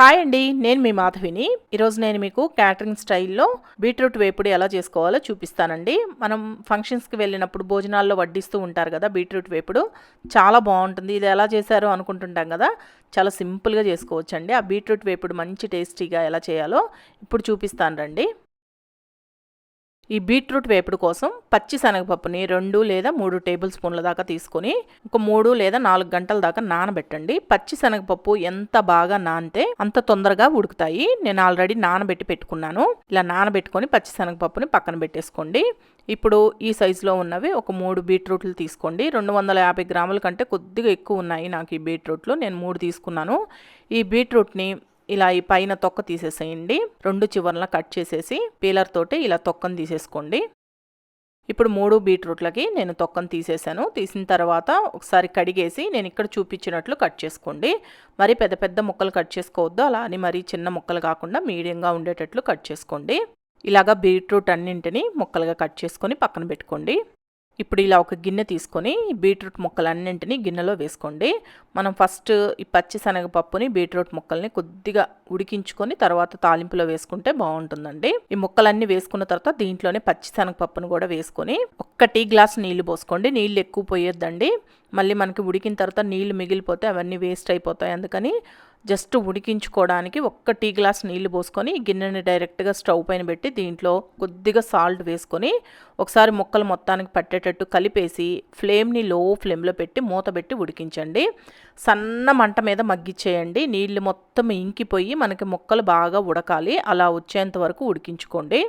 Hi అండి నేను మీ మాధవిని. ఈరోజు నేను మీకు క్యాటరింగ్ స్టైల్లో బీట్రూట్ వేపుడు ఎలా చేసుకోవాలో చూపిస్తానండి. మనం ఫంక్షన్స్కి వెళ్ళినప్పుడు భోజనాల్లో వడ్డిస్తూ ఉంటారు కదా బీట్రూట్ వేపుడు. చాలా బాగుంటుంది. ఇది ఎలా చేశారో అనుకుంటుంటాం కదా. చాలా సింపుల్గా చేసుకోవచ్చండి. ఆ బీట్రూట్ వేపుడు మంచి టేస్టీగా ఎలా చేయాలో ఇప్పుడు చూపిస్తాను రండి. ఈ బీట్రూట్ వేపుడు కోసం పచ్చి శనగపప్పుని రెండు లేదా మూడు టేబుల్ స్పూన్ల దాకా తీసుకొని ఒక మూడు లేదా నాలుగు గంటల దాకా నానబెట్టండి. పచ్చి శనగపప్పు ఎంత బాగా నానితే అంత తొందరగా ఉడుకుతాయి. నేను ఆల్రెడీ నానబెట్టి పెట్టుకున్నాను. ఇలా నానబెట్టుకొని పచ్చి శనగపప్పుని పక్కన పెట్టేసుకోండి. ఇప్పుడు ఈ సైజులో ఉన్నవి ఒక మూడు బీట్రూట్లు తీసుకోండి. రెండు వందల యాభై గ్రాముల కంటే కొద్దిగా ఎక్కువ ఉన్నాయి నాకు ఈ బీట్రూట్లు. నేను మూడు తీసుకున్నాను. ఈ బీట్రూట్ని ఇలా ఈ పైన తొక్క తీసేసేయండి. రెండు చివర్ల కట్ చేసేసి పీలర్ తోటి ఇలా తొక్కను తీసేసుకోండి. ఇప్పుడు మూడు బీట్రూట్లకి నేను తొక్కను తీసేసాను. తీసిన తర్వాత ఒకసారి కడిగేసి నేను ఇక్కడ చూపించినట్లు కట్ చేసుకోండి. మరి పెద్ద పెద్ద ముక్కలు కట్ చేసుకోవద్దు. అలా అని మరీ చిన్న ముక్కలు కాకుండా మీడియంగా ఉండేటట్లు కట్ చేసుకోండి. ఇలాగా బీట్రూట్ అన్నింటినీ ముక్కలుగా కట్ చేసుకొని పక్కన పెట్టుకోండి. ఇప్పుడు ఇలా ఒక గిన్నె తీసుకొని బీట్రూట్ ముక్కలన్నింటినీ గిన్నెలో వేసుకోండి. మనం ఫస్ట్ ఈ పచ్చి శనగపప్పుని బీట్రూట్ ముక్కల్ని కొద్దిగా ఉడికించుకొని తర్వాత తాలింపులో వేసుకుంటే బాగుంటుందండి. ఈ ముక్కలన్నీ వేసుకున్న తర్వాత దీంట్లోనే పచ్చి శనగపప్పును కూడా వేసుకొని ఒక్క టీ గ్లాస్ నీళ్ళు పోసుకోండి. నీళ్ళు ఎక్కువ పోయొద్దండి. మళ్ళీ మనకి ఉడికిన తర్వాత నీళ్ళు మిగిలిపోతే అవన్నీ వేస్ట్ అయిపోతాయి. అందుకని జస్ట్ ఉడికించుకోవడానికి ఒక్క టీ గ్లాస్ నీళ్ళు పోసుకొని గిన్నెని డైరెక్ట్గా స్టవ్ పైన పెట్టి దీంట్లో కొద్దిగా సాల్ట్ వేసుకొని ఒకసారి ముక్కలు మొత్తానికి పట్టేటట్టు కలిపేసి ఫ్లేమ్ని లో ఫ్లేమ్లో పెట్టి మూత పెట్టి ఉడికించండి. సన్న మంట మీద మగ్గిచ్చేయండి. నీళ్ళు మొత్తం ఇంకిపోయి మనకి ముక్కలు బాగా ఉడకాలి. అలా వచ్చేంత వరకు ఉడికించుకోండి.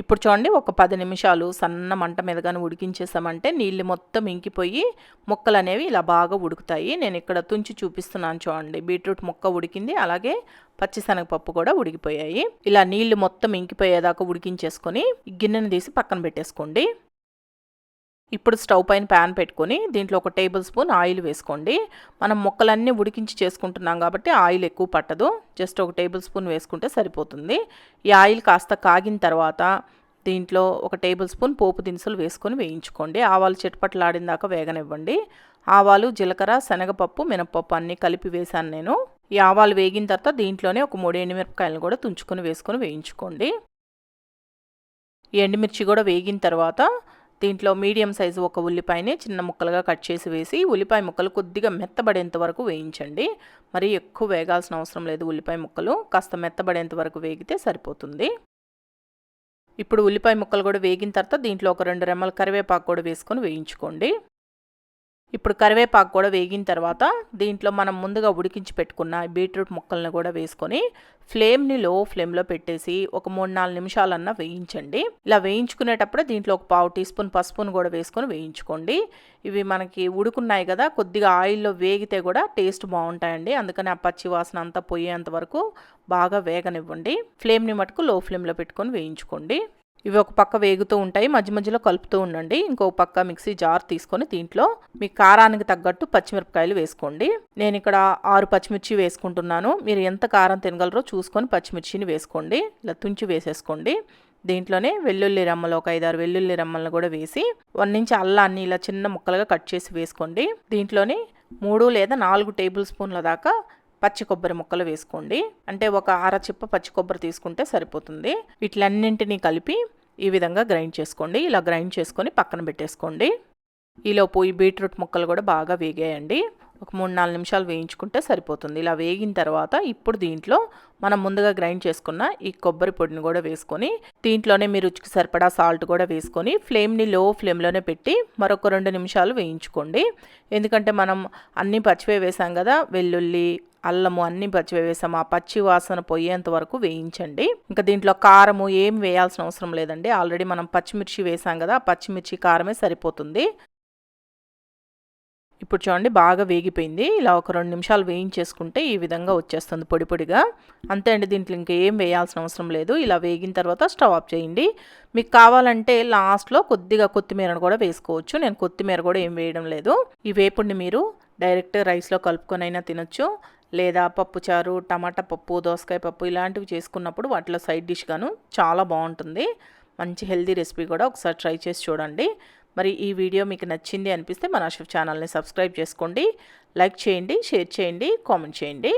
ఇప్పుడు చూడండి ఒక పది నిమిషాలు సన్న మంట మీద కానీ ఉడికించేసామంటే నీళ్ళు మొత్తం ఇంకిపోయి ముక్కలు అనేవి ఇలా బాగా ఉడుకుతాయి. నేను ఇక్కడ తుంచి చూపిస్తున్నాను చూడండి. బీట్రూట్ ముక్క ఉడికింది అలాగే పచ్చిశనగపప్పు కూడా ఉడికిపోయాయి. ఇలా నీళ్ళు మొత్తం ఇంకిపోయేదాకా ఉడికించేసుకొని గిన్నెను తీసి పక్కన పెట్టేసుకోండి. ఇప్పుడు స్టవ్ పైన ప్యాన్ పెట్టుకొని దీంట్లో ఒక టేబుల్ స్పూన్ ఆయిల్ వేసుకోండి. మనం ముక్కలన్నీ ఉడికించి చేసుకుంటున్నాం కాబట్టి ఆయిల్ ఎక్కువ పట్టదు. జస్ట్ ఒక టేబుల్ స్పూన్ వేసుకుంటే సరిపోతుంది. ఈ ఆయిల్ కాస్త కాగిన తర్వాత దీంట్లో ఒక టేబుల్ స్పూన్ పోపు దినుసులు వేసుకొని వేయించుకోండి. ఆవాలు చిటపట్లాడిన దాకా వేగనివ్వండి. ఆవాలు జీలకర్ర శనగపప్పు మినపప్పు అన్నీ కలిపి వేశాను నేను. ఈ ఆవాలు వేగిన తర్వాత దీంట్లోనే ఒక మూడు ఎండుమిరపకాయలను కూడా తుంచుకొని వేసుకొని వేయించుకోండి. ఎండుమిర్చి కూడా వేగిన తర్వాత దీంట్లో మీడియం సైజు ఒక ఉల్లిపాయని చిన్న ముక్కలుగా కట్ చేసి వేసి ఉల్లిపాయ ముక్కలు కొద్దిగా మెత్తబడేంత వరకు వేయించండి. మరి ఎక్కువ వేగాల్సిన అవసరం లేదు ఉల్లిపాయ ముక్కలు. కాస్త మెత్తబడేంత వరకు వేగితే సరిపోతుంది. ఇప్పుడు ఉల్లిపాయ ముక్కలు కూడా వేగిన తర్వాత దీంట్లో ఒక రెండు రెమ్మల కరివేపాకు కూడా వేసుకొని వేయించుకోండి. ఇప్పుడు కరివేపాకు కూడా వేగిన తర్వాత దీంట్లో మనం ముందుగా ఉడికించి పెట్టుకున్న బీట్రూట్ ముక్కలను కూడా వేసుకొని ఫ్లేమ్ని లో ఫ్లేమ్లో పెట్టేసి ఒక మూడు నాలుగు నిమిషాలన్నా వేయించండి. ఇలా వేయించుకునేటప్పుడు దీంట్లో ఒక పావు టీ స్పూన్ పసుపును కూడా వేసుకొని వేయించుకోండి. ఇవి మనకి ఉడుకున్నాయి కదా కొద్దిగా ఆయిల్లో వేగితే కూడా టేస్ట్ బాగుంటాయండి. అందుకని ఆ పచ్చి వాసన అంతా పోయేంత వరకు బాగా వేగనివ్వండి. ఫ్లేమ్ని మటుకు లో ఫ్లేమ్లో పెట్టుకొని వేయించుకోండి. ఇవి ఒక పక్క వేగుతూ ఉంటాయి మధ్య మధ్యలో కలుపుతూ ఉండండి. ఇంకో పక్క మిక్సీ జార్ తీసుకొని దీంట్లో మీ కారానికి తగ్గట్టు పచ్చిమిరపకాయలు వేసుకోండి. నేను ఇక్కడ ఆరు పచ్చిమిర్చి వేసుకుంటున్నాను. మీరు ఎంత కారం తినగలరో చూసుకొని పచ్చిమిర్చిని వేసుకోండి. ఇలా తుంచి వేసేసుకోండి. దీంట్లోనే వెల్లుల్లి రెమ్మలు ఒక ఐదారు వెల్లుల్లి రెమ్మలను కూడా వేసి వన్ నుంచి అల్లాన్ని ఇలా చిన్న ముక్కలుగా కట్ చేసి వేసుకోండి. దీంట్లోనే మూడు లేదా నాలుగు టేబుల్ స్పూన్ల దాకా పచ్చి కొబ్బరి ముక్కలు వేసుకోండి. అంటే ఒక అర చిప్ప పచ్చి కొబ్బరి తీసుకుంటే సరిపోతుంది. వీటిలన్నింటినీ కలిపి ఈ విధంగా గ్రైండ్ చేసుకోండి. ఇలా గ్రైండ్ చేసుకొని పక్కన పెట్టేసుకోండి. ఈలోపు ఈ బీట్రూట్ ముక్కలు కూడా బాగా వేగాయండి. ఒక మూడు నాలుగు నిమిషాలు వేయించుకుంటే సరిపోతుంది. ఇలా వేగిన తర్వాత ఇప్పుడు దీంట్లో మనం ముందుగా గ్రైండ్ చేసుకున్న ఈ కొబ్బరి పొడిని కూడా వేసుకొని దీంట్లోనే మీ రుచికి సరిపడా సాల్ట్ కూడా వేసుకొని ఫ్లేమ్ని లో ఫ్లేమ్లోనే పెట్టి మరొక రెండు నిమిషాలు వేయించుకోండి. ఎందుకంటే మనం అన్నీ పచ్చివే వేసాం కదా వెల్లుల్లి అల్లము అన్ని పచ్చివే వేసాం. ఆ పచ్చి వాసన పోయేంత వరకు వేయించండి. ఇంకా దీంట్లో కారము ఏం వేయాల్సిన అవసరం లేదండి. ఆల్రెడీ మనం పచ్చిమిర్చి వేసాం కదా పచ్చిమిర్చి కారమే సరిపోతుంది. ఇప్పుడు చూడండి బాగా వేగిపోయింది. ఇలా ఒక రెండు నిమిషాలు వేయించేసుకుంటే ఈ విధంగా వచ్చేస్తుంది పొడి పొడిగా. అంతే అండి దీంట్లో ఇంకేం వేయాల్సిన అవసరం లేదు. ఇలా వేగిన తర్వాత స్టవ్ ఆఫ్ చేయండి. మీకు కావాలంటే లాస్ట్లో కొద్దిగా కొత్తిమీరను కూడా వేసుకోవచ్చు. నేను కొత్తిమీర కూడా ఏం వేయడం లేదు. ఈ వేపుడిని మీరు డైరెక్ట్ రైస్లో కలుపుకొని అయినా తినొచ్చు. లేదా పప్పుచారు టమాటా పప్పు దోసకాయ పప్పు ఇలాంటివి చేసుకున్నప్పుడు వాటిలో సైడ్ డిష్గాను చాలా బాగుంటుంది. మంచి హెల్దీ రెసిపీ కూడా ఒకసారి ట్రై చేసి చూడండి. మరి ఈ వీడియో మీకు నచ్చింది అనిపిస్తే మన షెఫ్ ఛానల్ని సబ్స్క్రైబ్ చేసుకోండి లైక్ చేయండి షేర్ చేయండి కామెంట్ చేయండి.